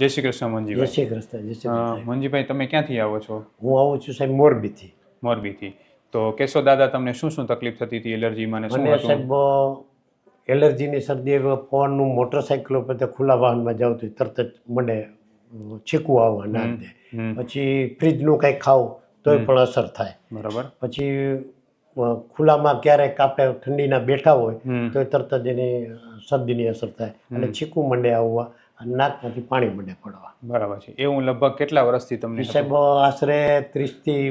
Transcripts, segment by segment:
જય શ્રી કૃષ્ણ જય મંજીભાઈ શ્રી કૃષ્ણ જય શ્રી કૃષ્ણ. મંજીભાઈ તમે ક્યાંથી આવો છો? હું આવું છું સાહેબ મોરબીથી. મોરબીથી. તો કેશો દાદા તમને શું શું તકલીફ થતી હતી? એલર્જીમાં ને શું મને સાહેબ એલર્જીની શરદી પવનનું મોટરસાઇકલ ઉપર ખુલ્લા વાહનમાં જાવ તો તરત જ મને છીકવું આવવા ના દે પછી ફ્રીજનું કંઈક ખાવું તોય પણ અસર થાય. બરાબર. પછી ખુલ્લામાં ક્યારેક આપણે ઠંડીના બેઠા હોય તો તરત જ એની શરદીની અસર થાય. અને છીકું મંડે આવવા. અને નાકમાંથી પાણી મંડે પડવા. બરાબર છે. એ હું લગભગ કેટલા વર્ષથી તમને સાહેબ આશરે ત્રીસથી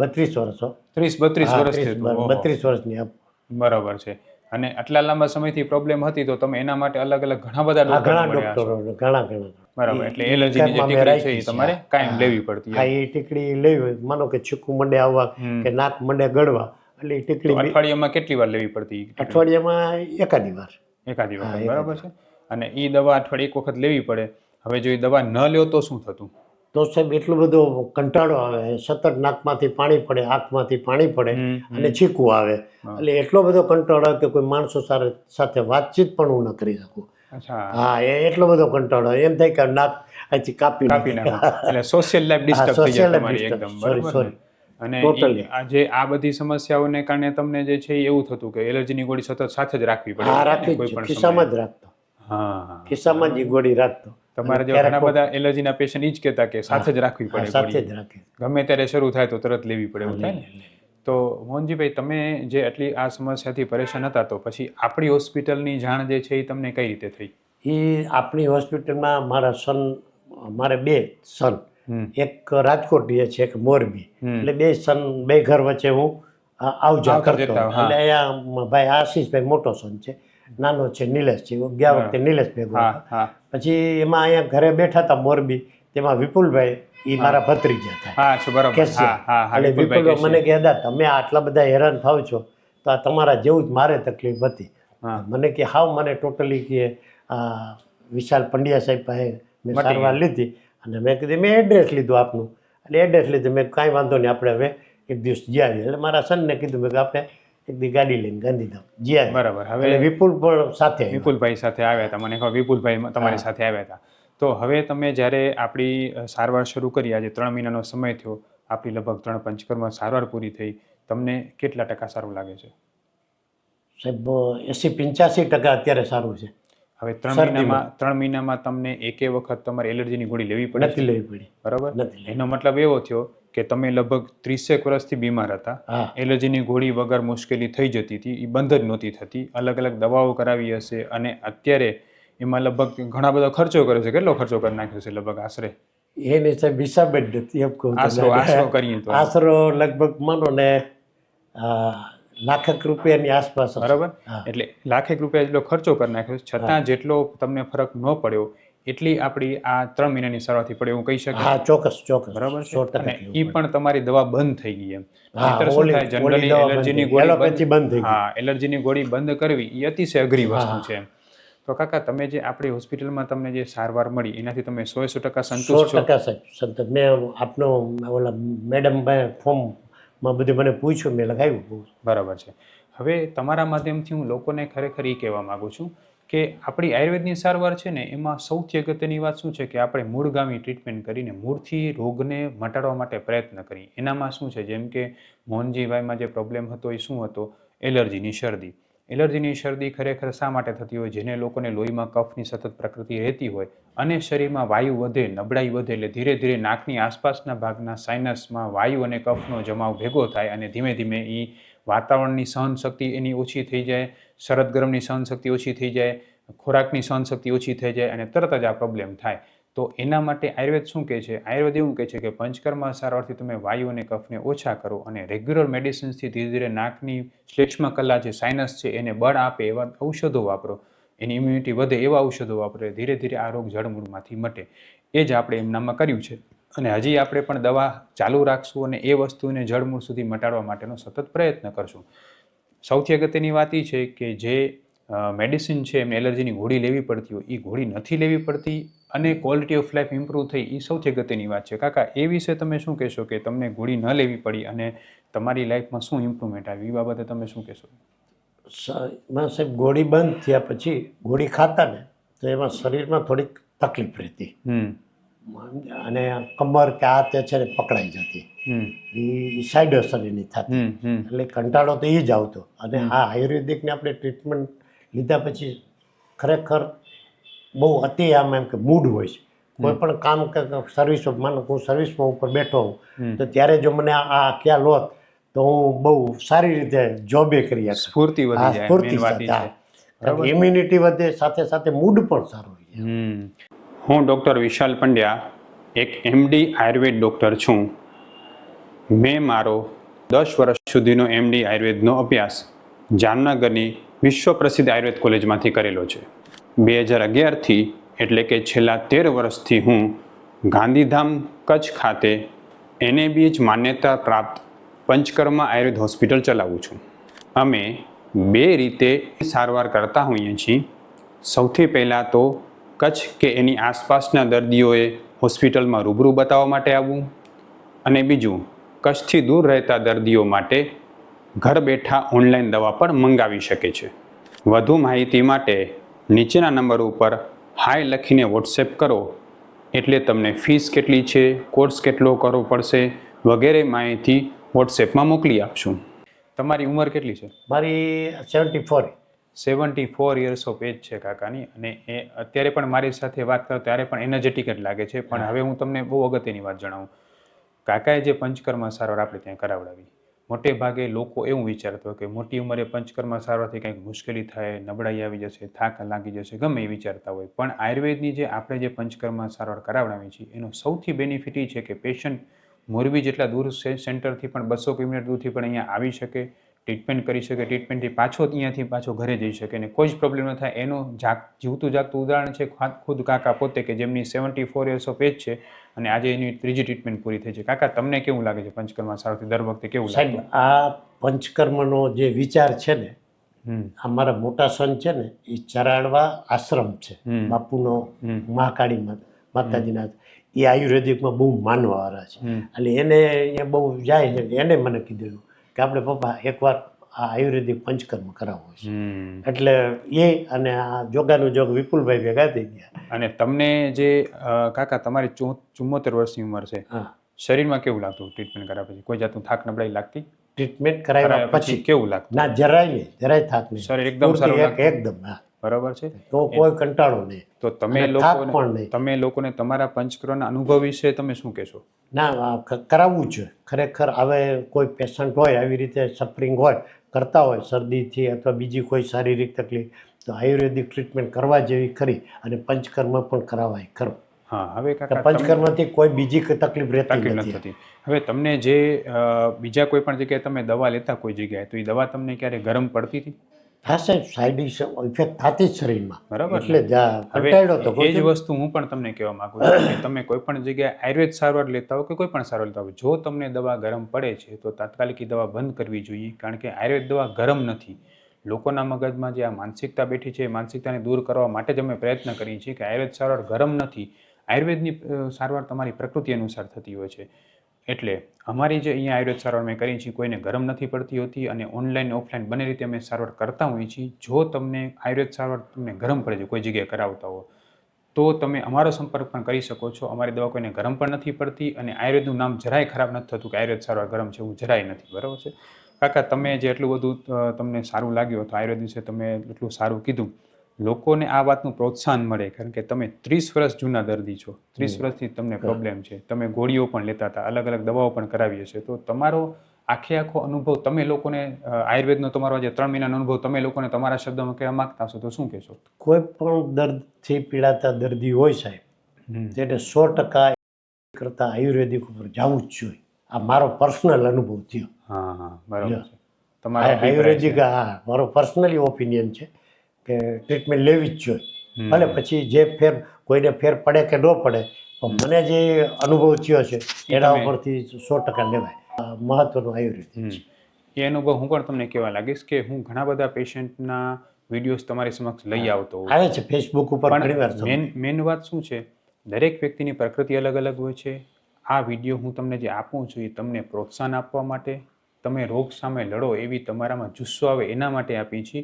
બત્રીસ વર્ષો. ત્રીસ બત્રીસ વર્ષથી. બત્રીસ વર્ષની બરાબર છે. અને આટલા લાંબા સમયથી પ્રોબ્લેમ હતી તો તમે એના માટે અલગ અલગ ઘણા બધા ઘણા ડોક્ટર ઘણા ઘણા બરાબર એટલે એલર્જીની જે ટીકડી છે એ તમારે કાયમ લેવી પડતી હા એ ટીકડી લેવી માનો કે છીકું મંડે આવવા કે નાક મંડે ગળવા એટલે એ ટીકડી અઠવાડિયામાં કેટલી વાર લેવી પડતી અઠવાડિયામાં એકાદી વાર. એકાદી વાર બરાબર છે. અને એ દવા અઠવાડિયે એક વખત લેવી પડે. હવે જો એ દવા ન લ્યો તો શું થતું? તો સાહેબ એટલો બધો કંટાળો આવે. સતત નાકમાંથી પાણી પડે આંખમાંથી પાણી પડે. અને છીકું આવે. એટલે એટલો બધો કંટાળો કે કોઈ માણસો સાથે વાતચીત પણ હું ન કરી શકું. હા એ એટલો બધો કંટાળો એમ થાય કે નાક આથી કાપી કાપી. એટલે સોશિયલ લાઈફ ડિસ્ટર્બ થઈ જાય તમારી એકદમ બરાબર અને આજે આ બધી સમસ્યાઓને કારણે તમને જે છે એવું થતું કે એલર્જીની ગોળી સતત સાથે જ રાખવી પડે. હા રાખવી કોઈ પણ છે. ખિસ્સામાં જ. રાખતો. ખિસ્સામાં જ એ ગોળી રાખતો. તમારે જે ઘણા બધા એલર્જીના પેશન્ટ ઈ જ કહેતા કે સાથે જ રાખવી પડે સાથે જ રાખે. ગમે ત્યારે શરૂ થાય તો તરત લેવી પડે એવું થાય ને. તો મોહનજીભાઈ તમે જે આટલી આ સમસ્યાથી પરેશાન હતા તો પછી આપણી હોસ્પિટલની જાણ જે છે એ તમને કઈ રીતે થઈ? એ આપણી હોસ્પિટલમાં મારા સન મારે બે સન. એક રાજકોટ રહે છે એક મોરબી. એટલે બે સન બે ઘર વચ્ચે હું આ આવ જા કરતો. એટલે અહીંયા ભાઈ આશીષભાઈ મોટો સન છે. નાનો છે નિલેશ છે ગયા વખતે નિલેશ ભેગો પછી એમાં અહીંયા ઘરે બેઠા હતા મોરબી તેમાં વિપુલભાઈ એ મારા ભત્રીજા થાય એટલે વિપુલભાઈ મને કહેતા તમે આટલા બધા હેરાન થાવ છો તો આ તમારા જેવું જ મારે તકલીફ હતી. મને કે હાવ મને ટોટલી કે આ વિશાલ પંડ્યા સાહેબ પાસે મેં સારવાર લીધી અને મેં કીધું મેં એડ્રેસ લીધું આપનું. એટલે એડ્રેસ લીધું. મેં કાંઈ વાંધો નહીં આપણે હવે એક દિવસ જી આવીએ એટલે મારા સનને કીધું મેં કે આપણે એક દી ગાડી લઈને ગાંધીધામ જ્યાં બરાબર. હવે વિપુલ પણ સાથે વિપુલભાઈ સાથે આવ્યા હતા. મને ખબર વિપુલભાઈ તમારી સાથે આવ્યા હતા. તો હવે તમે જ્યારે આપણી સારવાર શરૂ કરી આજે ત્રણ મહિનાનો સમય થયો આપણી લગભગ ત્રણ પંચકર્મ સારવાર પૂરી થઈ તમને કેટલા ટકા સારું લાગે છે? સાહેબ એસી પંચ્યાસી ટકા અત્યારે સારું છે. હવે ત્રણ મહિનામાં ત્રણ મહિનામાં તમને એકે વખત તમારે એલર્જીની ગોળી લેવી પડે નથી લેવી પડી. બરાબર? નથી એનો મતલબ એવો થયો કે તમે લગભગ ત્રીસેક વર્ષથી બીમાર હતા. એલર્જીની ગોળી વગર મુશ્કેલી થઈ જતી હતી. એ બંધ જ નહોતી થતી. અલગ અલગ દવાઓ કરાવી હશે અને અત્યારે એમાં લગભગ ઘણા બધા ખર્ચો કર્યો છે. કેટલો ખર્ચો કરી નાખ્યો છે લગભગ આશરે? એને છે નથી એમ કહું આશરો આશરો કરીએ તો. આશરો લગભગ માનો ને લાખક રૂપિયાની આસપાસ. બરાબર? એટલે લાખેક રૂપિયા જેટલો ખર્ચો કરી નાખ્યો છતાં જેટલો તમને ફરક ન પડ્યો એટલી આપણી આ ત્રણ મહિનાની સારવારથી પડે એવું કહી શકાય. હા ચોક્કસ ચોક્કસ. બરાબર છે? અને કહેવું પણ. તમારી દવા બંધ થઈ ગઈ એમ. શું થાય? જનરલી એલર્જીની ગોળી બંધ થઈ હા એલર્જીની ગોળી બંધ કરવી એ અતિશય અઘરી વસ્તુ છે તો કાકા તમે જે આપણી હોસ્પિટલમાં તમને જે સારવાર મળી એનાથી તમે સો સો ટકા સંતુષ્ટ છો? ટકા સાહેબ સંતોષ મેં આપનો ઓલા મેડમ ફોર્મમાં બધું મને પૂછ્યું મેં લગાવ્યું. બરાબર છે. હવે તમારા માધ્યમથી હું લોકોને ખરેખર એ કહેવા માગું છું કે આપણી આયુર્વેદની સારવાર છે ને, એમાં સૌથી અગત્યની વાત શું છે કે આપણે મૂળગામી ટ્રીટમેન્ટ કરીને મૂળથી રોગને મટાડવા માટે પ્રયત્ન કરીએ. એનામાં શું છે? જેમ કે મોહનજીભાઈમાં જે પ્રોબ્લેમ હતો એ શું હતો? એલર્જીની શરદી. એલર્જીની શરદી ખરેખર શા માટે થતી હોય? જેને લોકોને લોહીમાં કફની સતત પ્રકૃતિ રહેતી હોય અને શરીરમાં વાયુ વધે, નબળાઈ વધે, એટલે ધીરે ધીરે નાકની આસપાસના ભાગના સાઇનસમાં વાયુ અને કફનો જમાવ ભેગો થાય અને ધીમે ધીમે એ વાતાવરણની સહનશક્તિ એની ઓછી થઈ જાય, શરદ ગરમની સહનશક્તિ ઓછી થઈ જાય, ખોરાકની સહનશક્તિ ઓછી થઈ જાય અને તરત જ આ પ્રોબ્લેમ થાય. તો એના માટે આયુર્વેદ શું કહે છે? આયુર્વેદ એવું કહે છે કે પંચકર્મ સારવારથી તમે વાયુ અને કફને ઓછા કરો અને રેગ્યુલર મેડિસિન્સથી ધીરે ધીરે નાકની શ્લેષ્મ કલા જે સાઇનસ છે એને બળ આપે એવા ઔષધો વાપરો. એની ઇમ્યુનિટી વધે એવા ઔષધો વાપરે, ધીરે ધીરે આ રોગ જળમૂળમાંથી મટે. એ જ આપણે એમનામાં કર્યું છે. અને હજી આપણે પણ દવા ચાલુ રાખશું અને એ વસ્તુને જળમૂળ સુધી મટાડવા માટેનો સતત પ્રયત્ન કરશું. સૌથી અગત્યની વાત એ છે કે જે મેડિસિન છે એમને એલર્જીની ગોળી લેવી પડતી હોય એ ગોળી નથી લેવી પડતી અને ક્વોલિટી ઓફ લાઈફ ઇમ્પ્રૂવ થઈ એ સૌથી અગત્યની વાત છે. કાકા એ વિશે તમે શું કહેશો કે તમને ગોળી ન લેવી પડી અને તમારી લાઈફમાં શું ઇમ્પ્રુવમેન્ટ આવી? એ બાબતે તમે શું કહેશો? સાહેબ ગોળી બંધ થયા પછી ગોળી ખાતા ને તો એમાં શરીરમાં થોડીક તકલીફ રહેતી. અને કમર કે આ તે છે ને પકડાઈ જતી. એ સાઈડ અસર એની થતી એટલે કંટાળો તો એ જ આવતો. અને આ આયુર્વેદિકને આપણે ટ્રીટમેન્ટ લીધા પછી ખરેખર બહુ અતિ આમ એમ કે મૂડ હોય છે. કોઈ પણ કામ કે સર્વિસ માનો હું સર્વિસમાં ઉપર બેઠો હોઉં તો ત્યારે જો મને આ ખ્યાલ હોત તો હું બહુ સારી રીતે જોબે કરી સ્ફૂર્તિ સ્ફૂર્તિ હા. ઇમ્યુનિટી વધે સાથે સાથે મૂડ પણ સારું રહે. હમ. હું ડૉક્ટર વિશાલ પંડ્યા એક એમડી આયુર્વેદ ડૉક્ટર છું. મેં મારો દસ વર્ષ સુધીનો એમડી આયુર્વેદનો અભ્યાસ જામનગરની વિશ્વ પ્રસિદ્ધ આયુર્વેદ કોલેજમાંથી કરેલો છે. બે હજાર અગિયારથી એટલે કે છેલ્લા તેર વર્ષથી હું ગાંધીધામ કચ્છ ખાતે એનએબીએચ માન્યતા પ્રાપ્ત પંચકર્મા આયુર્વેદ હોસ્પિટલ ચલાવું છું. અમે બે રીતે સારવાર કરતા હોઈએ છીએ. સૌથી પહેલાં તો કચ્છ કે એની આસપાસના દર્દીઓએ હોસ્પિટલમાં રૂબરૂ બતાવવા માટે આવવું અને બીજું, કચ્છથી દૂર રહેતા દર્દીઓ માટે ઘર બેઠા ઓનલાઈન દવા પણ મંગાવી શકે છે. વધુ માહિતી માટે નીચેના નંબર ઉપર હાય લખીને વોટ્સએપ કરો. એટલે તમને ફીસ કેટલી છે, કોર્સ કેટલો કરવો પડશે વગેરે માહિતી વોટ્સએપમાં મોકલી આપશું. તમારી ઉંમર કેટલી છે? મારી seventy four seventy four years of age છે કાકાની અને એ અત્યારે પણ મારી સાથે વાત કરો ત્યારે પણ એનર્જેટિક જ લાગે છે. પણ હવે હું તમને બહુ અગત્યની વાત જણાવું. કાકાએ જે પંચકર્મા સારવાર આપણે ત્યાં કરાવડાવી. મોટે ભાગે લોકો એવું વિચારતો હોય કે મોટી ઉંમરે પંચકર્મા સારવારથી કંઈક મુશ્કેલી થાય નબળાઈ આવી જશે થાક લાગી જશે ગમે એ વિચારતા હોય. પણ આયુર્વેદની જે આપણે જે પંચકર્મા સારવાર કરાવડાવી છીએ એનો સૌથી બેનિફિટ એ છે કે પેશન્ટ મોરબી જેટલા દૂર સેન્ટરથી પણ બસો કિલોમીટર દૂરથી પણ અહીંયા આવી શકે. ટ્રીટમેન્ટ કરી શકે ટ્રીટમેન્ટથી પાછો અહીંયાથી પાછો ઘરે જઈ શકે અને કોઈ જ પ્રોબ્લેમ ન થાય. એનું જાગ જીવતું જાગતું ઉદાહરણ છે ખુદ કાકા પોતે કે જેમની seventy four years of age છે અને આજે એની ત્રીજી ટ્રીટમેન્ટ પૂરી થઈ છે. કાકા તમને કેવું લાગે છે પંચકર્મા સારથી દર વખતે કેવું સાહેબ લાગે આ પંચકર્મનો જે વિચાર છે ને હમ. આ મારા મોટા સન છે ને એ ચરાડવા આશ્રમ છે. બાપુનો. મહાકાળી માતાજીના. એ આયુર્વેદિકમાં બહુ માનવાવાળા છે. એટલે એને એ બહુ જાય છે એને મને કીધેલું. કે આપણે પપ્પા એકવાર આ આયુર્વેદિક પંચકર્મ કરાવવું છે. એટલે એ અને આ જોગાનું જોગ વિપુલભાઈ ભેગા થઈ ગયા. અને તમને જે કાકા તમારી ચુમ્મોતેર વર્ષની ઉંમર છે. શરીરમાં કેવું લાગતું ટ્રીટમેન્ટ કર્યા પછી? કોઈ જાતનું થાક નબળાઈ લાગતી? ટ્રીટમેન્ટ કરાવ્યા પછી કેવું લાગતું? ના જરાય નહીં જરાય થાક નહીં. શરીર એકદમ? એકદમ હા. બરાબર છે? તો કોઈ કંટાળો નહીં. તો તમે લોકોને તમે લોકોને તમારા પંચક્રોના અનુભવ વિશે તમે શું કહેશો? ના કરાવવું છે ખરેખર હવે કોઈ પેશન્ટ હોય આવી રીતે સફરિંગ હોય કરતા હોય શરદીથી અથવા બીજી કોઈ શારીરિક તકલીફ તો આયુર્વેદિક ટ્રીટમેન્ટ કરવા જેવી ખરી અને પંચકર્મ પણ કરાવાય ખરું. હા હવે પંચકર્મથી કોઈ બીજી તકલીફ રહેતી નથી. હવે તમને જે બીજા કોઈ પણ જગ્યાએ તમે દવા લેતા કોઈ જગ્યાએ તો એ દવા તમને ક્યારે ગરમ પડતી હતી? સાહેબ સાઈડ ઇફેક્ટ થતી જ શરીરમાં. બરાબર એટલે કંટાળ્યો તો એ જ વસ્તુ હું પણ તમને કહેવા માંગુ છું કે તમે કોઈ પણ જગ્યાએ આયુર્વેદ સારવાર લેતા હો કે કોઈ પણ સારવાર લેતા હો જો તમને દવા ગરમ પડે છે તો તાત્કાલિક દવા બંધ કરવી જોઈએ કારણ કે આયુર્વેદ દવા ગરમ નથી. લોકોના મગજમાં જે આ માનસિકતા બેઠી છે એ માનસિકતાને દૂર કરવા માટે જ અમે પ્રયત્ન કરીએ છીએ કે આયુર્વેદ સારવાર ગરમ નથી. આયુર્વેદની સારવાર તમારી પ્રકૃતિ અનુસાર થતી હોય છે. એટલે અમારી જે અહીંયા આયુર્વેદ સારવાર અમે કરીએ છીએ, કોઈને ગરમ નથી પડતી હોતી અને ઓનલાઈન ઓફલાઈન બંને રીતે અમે સારવાર કરતા હોઈએ છીએ. જો તમને આયુર્વેદ સારવાર તમને ગરમ પડે છે, કોઈ જગ્યાએ કરાવતા હો તો તમે અમારો સંપર્ક પણ કરી શકો છો. અમારી દવા કોઈને ગરમ પણ નથી પડતી અને આયુર્વેદનું નામ જરાય ખરાબ નથી થતું કે આયુર્વેદ સારવાર ગરમ છે, એવું જરાય નથી, બરાબર છે? કાકા, તમે જે એટલું બધું તમને સારું લાગ્યું હતું આયુર્વેદ વિશે તમે એટલું સારું કીધું. લોકોને આ વાતનું પ્રોત્સાહન મળે કારણ કે તમે ત્રીસ વર્ષ જૂના દર્દી છો. ત્રીસ વર્ષથી તમને પ્રોબ્લેમ છે. તમે ગોળીઓ પણ લેતા હતા અલગ અલગ દવાઓ પણ કરાવી હશે તો તમારો આખે આખો અનુભવ તમે લોકોને આયુર્વેદનો તમારો જે ત્રણ મહિનાનો અનુભવ તમે લોકોને તમારા શબ્દમાં કહેવા માંગતા હશો તો શું કહેશો? કોઈ પણ દર્દથી પીડાતા દર્દી હોય સાહેબ જેને સો ટકા કરતાં આયુર્વેદિક ઉપર જવું જ જોઈએ. આ મારો પર્સનલ અનુભવ થયો. હા હા બરાબર તમારો આયુર્વેદિક હા મારો પર્સનલી ઓપિનિયન છે. કે ટ્રીટમેન્ટ લેવી જ જોઈએ. અને પછી જે ફેર કોઈને ફેર પડે કે ન પડે પણ મને જે અનુભવ થયો છે એના ઉપરથી સો ટકા લેવાય. મહત્વનું આયુર્વેદ એ અનુભવ હું પણ તમને કહેવા લાગીશ કે હું ઘણા બધા પેશન્ટના વિડીયોઝ તમારી સમક્ષ લઈ આવતો આવે છે ફેસબુક ઉપર મેન મેન વાત શું છે? દરેક વ્યક્તિની પ્રકૃતિ અલગ અલગ હોય છે. આ વીડિયો હું તમને જે આપું છું એ તમને પ્રોત્સાહન આપવા માટે તમે રોગ સામે લડો એવી તમારામાં જુસ્સો આવે એના માટે આપી છીએ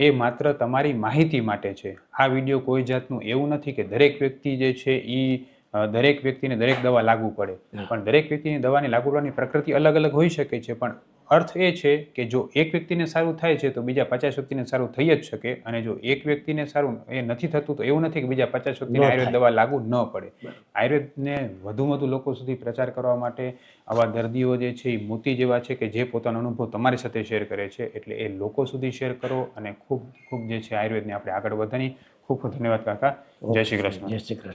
એ માત્ર તમારી માહિતી માટે છે. આ વીડિયો કોઈ જાતનું એવું નથી કે દરેક વ્યક્તિ જે છે એ દરેક વ્યક્તિને દરેક દવા લાગુ પડે. પણ દરેક વ્યક્તિની દવાની લાગુ પડવાની પ્રકૃતિ અલગ અલગ હોઈ શકે છે પણ અર્થ એ છે કે જો એક વ્યક્તિને સારું થાય છે તો બીજા પચાસ વ્યક્તિને સારું થઈ જ શકે અને જો એક વ્યક્તિને સારું એ નથી થતું તો એવું નથી કે બીજા પચાસ વ્યક્તિને આયુર્વેદ દવા લાગુ ન પડે. આયુર્વેદને વધુમાં વધુ લોકો સુધી પ્રચાર કરવા માટે આવા દર્દીઓ જે છે એ મોતી જેવા છે કે જે પોતાનો અનુભવ તમારી સાથે શેર કરે છે એટલે એ લોકો સુધી શેર કરો અને ખૂબ ખૂબ જે છે આયુર્વેદને આપણે આગળ વધારી. ખૂબ ખૂબ ધન્યવાદ કાકા. જય શ્રી કૃષ્ણ. જય શ્રી કૃષ્ણ.